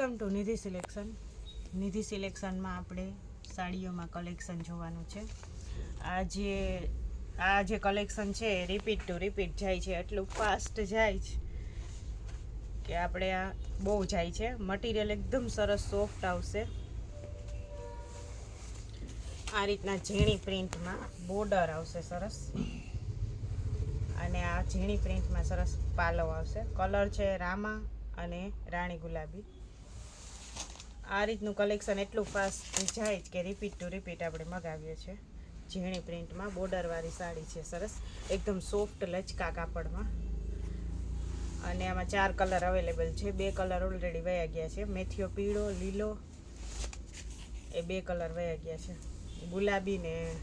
Welcome to Nidhi selection. Nidhi સિલેક્શનમાં આપણે સાડીઓમાં collection જોવાનું છે. આ જે આ જે કલેક્શન છે રિપીટ ટુ રિપીટ જાય છે, એટલું ફાસ્ટ જાય છે કે આપણે આ બહુ જાય છે. મટીરિયલ એકદમ સરસ સોફ્ટ આવશે. આ રીતના ઝીણી પ્રિન્ટમાં બોર્ડર આવશે સરસ. અને આ ઝીણી પ્રિન્ટમાં સરસ પાલવ આવશે. કલર છે રામા અને રાણી ગુલાબી. આ રીતનું કલેક્શન એટલું ફાસ્ટ જાય જ કે રિપીટ ટુ રિપીટ આપણે મગાવીએ છીએ. ઝીણી પ્રિન્ટમાં બોર્ડરવાળી સાડી છે સરસ. એકદમ સોફ્ટ લચકા કાપડમાં. અને આમાં ચાર કલર અવેલેબલ છે. બે કલર ઓલરેડી વયા ગયા છે. મેથીઓ પીળો, લીલો, એ બે કલર વયા ગયા છે. ગુલાબી ને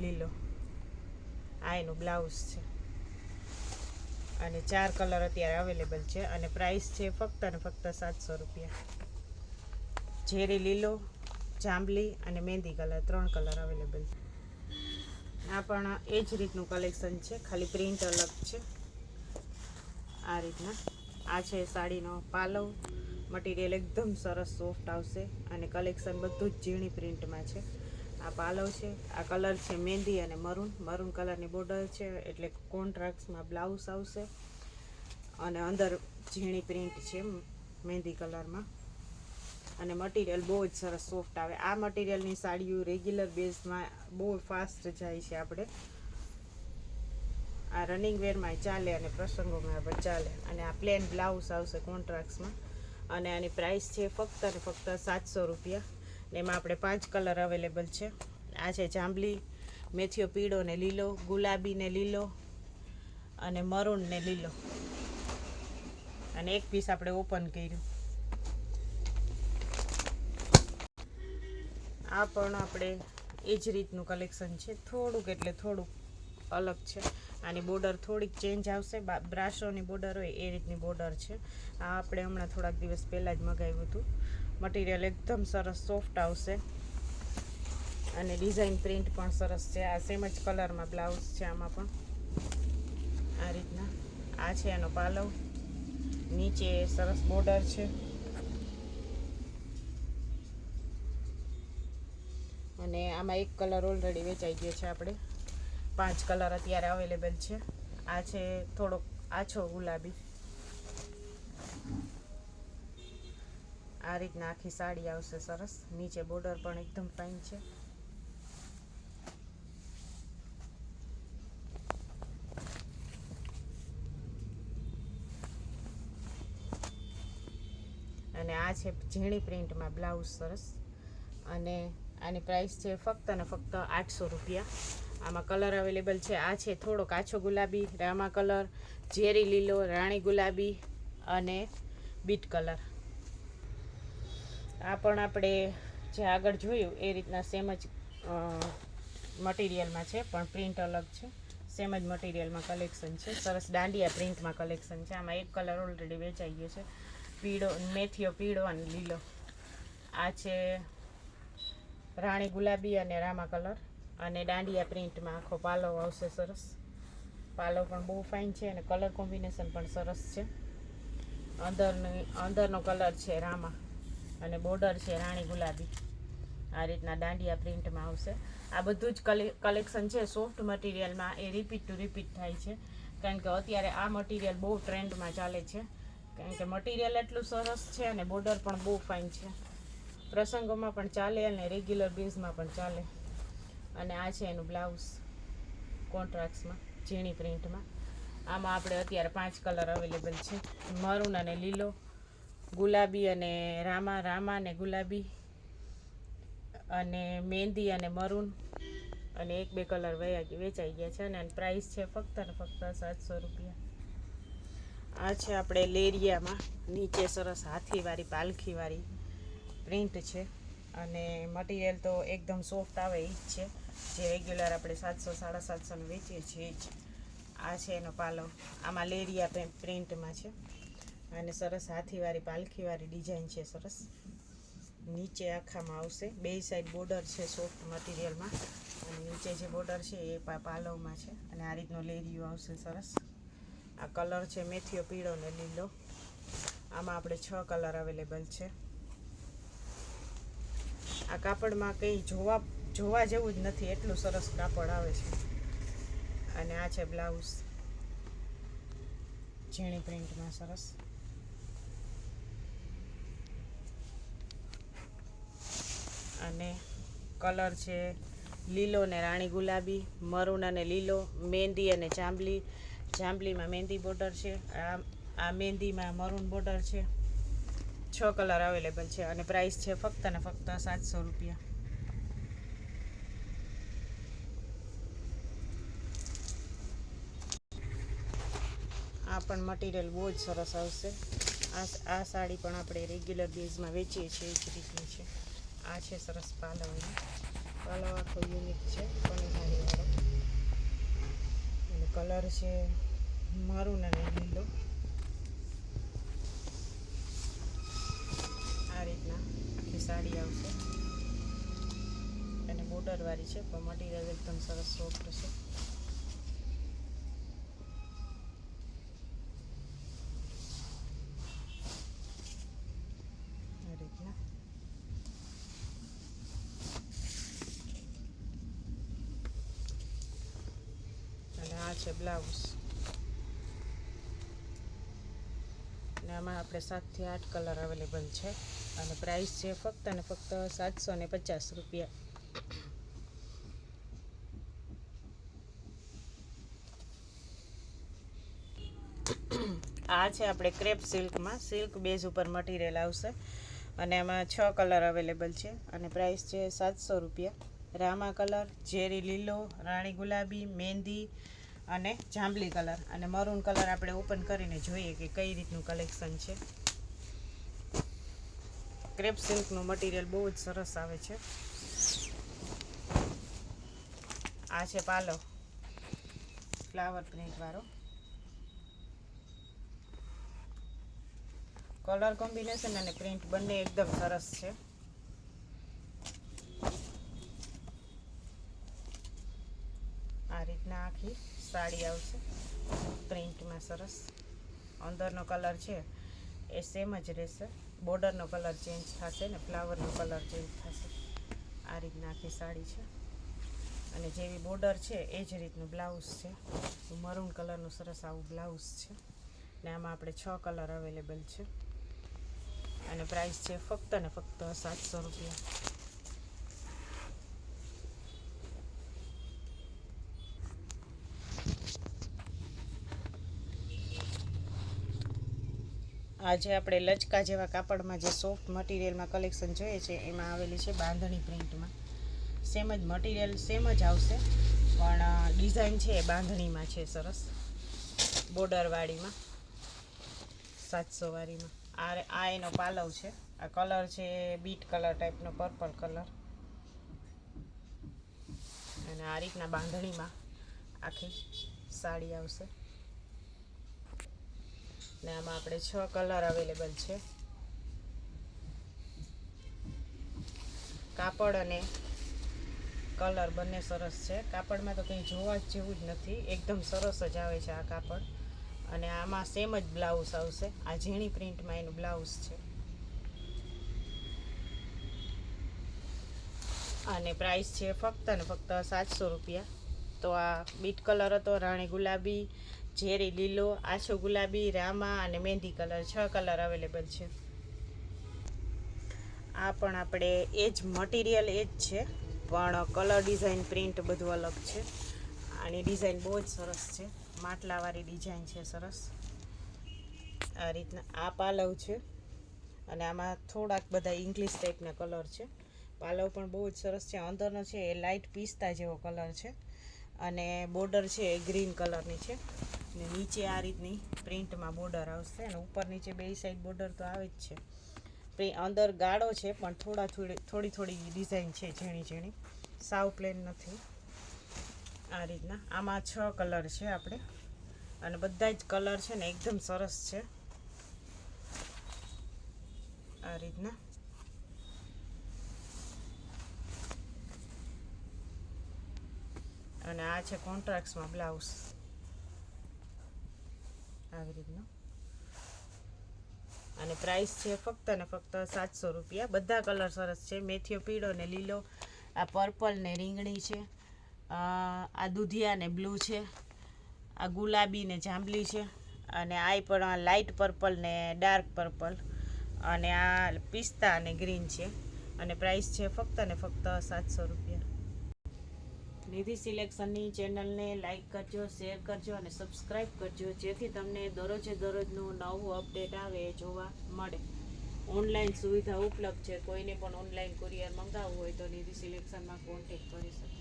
લીલો. આ એનું બ્લાઉઝ છે. અને ચાર કલર અત્યારે અવેલેબલ છે. અને પ્રાઇસ છે ફક્ત અને ફક્ત સાતસો રૂપિયા. ઝેરી લીલો, જાંબલી અને મહેંદી કલર ત્રણ કલર અવેલેબલ આ પણ એ જ રીતનું કલેક્શન છે. ખાલી પ્રિન્ટ અલગ છે. આ રીતના. આ છે સાડીનો પાલવ. મટીરિયલ એકદમ સરસ સોફ્ટ આવશે અને કલેક્શન બધું જ ઝીણી પ્રિન્ટમાં છે. આ પાલવ છે, આ કલર છે મહેંદી અને મરૂન. મરૂન કલરની બોર્ડર છે એટલે કોન્ટ્રાક્ટ્સમાં બ્લાઉઝ આવશે અને અંદર ઝીણી પ્રિન્ટ છે મહેંદી કલરમાં અને મટીરિયલ બહુ જ સરસ સોફ્ટ આવે. આ મટીરિયલની સાડીઓ રેગ્યુલર બેઝમાં બહુ ફાસ્ટ જાય છે આપણે. આ રનિંગ વેરમાં ચાલે અને પ્રસંગોમાં પણ ચાલે. અને આ પ્લેન બ્લાઉઝ આવશે કોન્ટ્રાક્ટ્સમાં અને આની પ્રાઇસ છે ફક્ત અને ફક્ત સાતસો રૂપિયા. ને એમાં આપણે પાંચ કલર અવેલેબલ છે. આ છે જાંબલી, મેથીઓ પીળો ને લીલો, ગુલાબી ને લીલો અને મરૂન ને લીલો. અને એક પીસ આપણે ઓપન કર્યું. આ પણ આપણે એ જ રીતનું કલેક્શન છે. થોડુંક એટલે થોડુંક અલગ છે. આની બોર્ડર થોડીક ચેન્જ આવશે. બ્રાશોની બોર્ડર હોય એ રીતની બોર્ડર છે. આ આપણે હમણાં થોડાક દિવસ પહેલાં જ મગાવ્યું હતું. મટીરિયલ એકદમ સરસ સોફ્ટ આવશે. અને ડિઝાઇન પ્રિન્ટ પણ સરસ છે. આ સેમ જ કલરમાં બ્લાઉઝ છે આમાં પણ. આ રીતના. આ છે એનો પાલવ. નીચે સરસ બોર્ડર છે. અને આમાં એક કલર ઓલરેડી વેચાઈ ગયો છે આપણે. પાંચ કલર અત્યારે અવેલેબલ છે. આ છે થોડોક આછો ગુલાબી. આ રીતના આખી સાડી આવશે સરસ. નીચે બોર્ડર પણ એકદમ ફાઇન છે. અને આ છે ઝીણી પ્રિન્ટમાં બ્લાઉઝ સરસ. અને આની પ્રાઇસ છે ફક્ત અને ફક્ત આઠસો રૂપિયા. આમાં કલર અવેલેબલ છે. આ છે થોડો કાચો ગુલાબી, રામા કલર ઝેરી લીલો, રાણી ગુલાબી અને બીટ કલર આ પણ આપણે જે આગળ જોયું એ રીતના સેમ જ મટીરિયલમાં છે, પણ પ્રિન્ટ અલગ છે. સેમ જ મટીરિયલમાં કલેક્શન છે. સરસ દાંડિયા પ્રિન્ટમાં કલેક્શન છે. આમાં એક કલર ઓલરેડી વેચાઈ ગયો છે. પીળો, મેથીઓ પીળો અને લીલો. આ છે રાણી ગુલાબી અને રામા કલર. અને દાંડિયા પ્રિન્ટમાં આખો પાલો આવશે સરસ. પાલો પણ બહુ ફાઇન છે અને કલર કોમ્બિનેશન પણ સરસ છે. અંદરની, અંદરનો કલર છે રામા અને બોર્ડર છે રાણી ગુલાબી. આ રીતના દાંડિયા પ્રિન્ટમાં આવશે. આ બધું જ કલે- કલેક્શન છે. સોફ્ટ મટીરિયલમાં એ રિપીટ ટુ રિપીટ થાય છે. કારણ કે અત્યારે આ મટીરિયલ બહુ ટ્રેન્ડમાં ચાલે છે. કારણ કે મટીરિયલ એટલું સરસ છે અને બોર્ડર પણ બહુ ફાઇન છે. પ્રસંગોમાં પણ ચાલે અને રેગ્યુલર બેઝમાં પણ ચાલે. અને આ છે એનું બ્લાઉઝ કોન્ટ્રાક્ટ્સમાં ઝીણી પ્રિન્ટમાં આમાં આપણે અત્યારે પાંચ કલર અવેલેબલ છે. મરૂન અને લીલો, ગુલાબી અને રામા રામા અને ગુલાબી, અને મહેંદી અને મરૂન અને એક બે કલર વયા વેચાઈ ગયા છે. અને પ્રાઇસ છે ફક્ત ને ફક્ત સાતસો રૂપિયા. આ છે આપણે લેરિયામાં, નીચે સરસ હાથીવાળી, પાલખીવાળી પ્રિન્ટ છે અને મટીરિયલ તો એકદમ સોફ્ટ આવે એ જ છે. જે રેગ્યુલર આપણે સાતસો, સાડા સાતસોનું વેચીએ છીએ એ જ. આ છે એનો પાલવ આમાં લેરિયા પ્રિન્ટમાં છે. અને સરસ હાથીવાળી, પાલખીવાળી ડિઝાઇન છે સરસ. નીચે આખામાં આવશે. બે સાઈડ બોર્ડર છે સોફ્ટ મટીરિયલમાં. અને નીચે જે બોર્ડર છે એ પાલવમાં છે. અને આ રીતનો લેરિયો આવશે સરસ. આ કલર છે મેથીઓ પીળો ને લીલો. આમાં આપણે છ કલર અવેલેબલ છે. આ કાપડમાં કંઈ જોવા જોવા જેવું જ નથી, એટલું સરસ કાપડ આવે છે. અને આ છે બ્લાઉઝ. ઝીણી પ્રિન્ટમાં સરસ. અને કલર છે લીલો ને રાણી ગુલાબી, મરૂન અને લીલો મહેંદી અને જાંબલી. જાંબલીમાં મહેંદી બોર્ડર છે. આ આ મહેંદીમાં મરૂન બોર્ડર છે. છ કલર અવેલેબલ છે અને પ્રાઇસ છે ફક્ત ને ફક્ત સાતસો રૂપિયા. આ પણ મટીરિયલ બહુ જ સરસ આવશે. આ આ સાડી પણ આપણે રેગ્યુલર બેઝમાં વેચીએ છીએ, એ જ રીતની છે. આ છે સરસ પાલવની. પાલવ આખો યુનિક છે પનીહારીવાળો અને કલર છે મરૂન અને લીલો આ રીતના સાડી આવશે. અને બોર્ડરવાળી છે, પણ મટીરિયલ એકદમ સરસ સોફ્ટ છે. અને આ છે બ્લાઉઝ. અને આમાં આપણે સાતથી આઠ કલર અવેલેબલ છે. અને પ્રાઇસ છે ફક્ત અને ફક્ત સાતસો ને પચાસ રૂપિયા. આ છે આપણે ક્રેપ સિલ્કમાં સિલ્ક બેઝ ઉપર મટીરિયલ આવશે. અને એમાં છ કલર અવેલેબલ છે. અને પ્રાઇસ છે સાતસો રૂપિયા. રામા કલર, ઝેરી લીલો, રાણી ગુલાબી મહેંદી અને જાંબલી કલર. અને મરૂન કલર આપણે ઓપન કરીને જોઈએ કે કઈ રીતનું કલેક્શન છે. ક્રેપ સિલ્કનું મટીરિયલ બહુ જ સરસ આવે છે. આ છે પાલો ફ્લાવર પ્રિન્ટ વાળો. કલર કોમ્બિનેશન અને પ્રિન્ટ બંને એકદમ સરસ છે. આ રીતના આખી સાડી આવશે. પ્રિન્ટમાં સરસ. અંદરનો કલર છે એ સેમ જ રહેશે. બોર્ડરનો કલર ચેન્જ થશે ને ફ્લાવરનો કલર ચેન્જ થશે. આ રીતના આખી સાડી છે. અને જેવી બોર્ડર છે એ જ રીતનું બ્લાઉઝ છે. મરૂન કલરનું સરસ આવું બ્લાઉઝ છે. ને આમાં આપણે છ કલર અવેલેબલ છે. અને પ્રાઇસ છે ફક્ત ને ફક્ત સાતસો રૂપિયા. આજે આપણે લચકા જેવા કાપડમાં જે સોફ્ટ મટીરિયલમાં કલેક્શન જોઈએ છે, એમાં આવેલી છે બાંધણી પ્રિન્ટમાં સેમ જ મટીરિયલ સેમ જ આવશે, પણ ડિઝાઇન છે એ બાંધણીમાં છે સરસ. બોર્ડરવાળીમાં સાતસો વાળીમાં. આ આ એનો પાલવ છે. આ કલર છે બીટ કલર ટાઈપનો પર્પલ કલર અને આ રીતના બાંધણીમાં આખી સાડી આવશે. ને આમાં આપણે છ કલર અવેલેબલ છે. કાપડ અને કલર બંને સરસ છે. કાપડમાં તો કંઈ જોવા જ જેવું જ નથી. એકદમ સરસ જ આવે છે આ કાપડ. અને આમાં સેમ જ બ્લાઉઝ આવશે. આ ઝીણી પ્રિન્ટમાં એનું બ્લાઉઝ છે. અને પ્રાઇસ છે ફક્ત ને ફક્ત સાતસો રૂપિયા. તો આ બીટ કલર હતો રાણી ગુલાબી ઝેરી લીલો, આછો ગુલાબી, રામા અને મહેંદી કલર, છ કલર અવેલેબલ છે. આ પણ આપણે એ જ મટીરિયલ એ જ છે, પણ કલર ડિઝાઇન, પ્રિન્ટ બધું અલગ છે. આની ડિઝાઇન બહુ જ સરસ છે. માટલાવાળી ડિઝાઇન છે સરસ. આ રીતના આ પાલવ છે અને આમાં થોડાક બધા ઇંગ્લિશ ટાઈપના કલર છે. પાલવ પણ બહુ જ સરસ છે. અંદરનો છે એ લાઇટ પિસ્તા જેવો કલર છે. અને બોર્ડર છે એ ગ્રીન કલરની છે. ને નીચે આ રીતની પ્રિન્ટમાં બોર્ડર આવશે અને ઉપર નીચે બે સાઈડ બોર્ડર તો આવે જ છે. અંદર ગાળો છે, પણ થોડા થોડી થોડી થોડી ડિઝાઇન છે, ઝીણી ઝીણી. સાવ પ્લેન નથી. આ રીતના. આમાં છ કલર છે આપણે. અને બધા જ કલર છે ને એકદમ સરસ છે. આ રીતના. અને આ છે કોન્ટ્રાક્ટ્સમાં બ્લાઉઝ. આવી રીતનો. અને પ્રાઇસ છે ફક્ત ને ફક્ત સાતસો રૂપિયા. બધા કલર સરસ છે. મેથીઓ પીળો ને લીલો. આ પર્પલ ને રીંગણી છે. આ દૂધિયા ને બ્લુ છે. આ ગુલાબી ને જાંબલી છે. અને આ પણ લાઇટ પર્પલ ને ડાર્ક પર્પલ. અને આ પિસ્તા અને ગ્રીન છે. અને પ્રાઇસ છે ફક્ત ને ફક્ત સાતસો રૂપિયા. નિધિ સિલેક્શનની ચેનલને લાઇક કરજો, શેર કરજો અને સબસ્ક્રાઈબ કરજો, જેથી તમને દરરોજે દરરોજનું નવું અપડેટ આવે એ જોવા મળે. ઓનલાઈન સુવિધા ઉપલબ્ધ છે. કોઈને પણ ઓનલાઈન કુરિયર મંગાવવું હોય તો નિધિ સિલેક્શનમાં કોન્ટેક્ટ કરી શકે.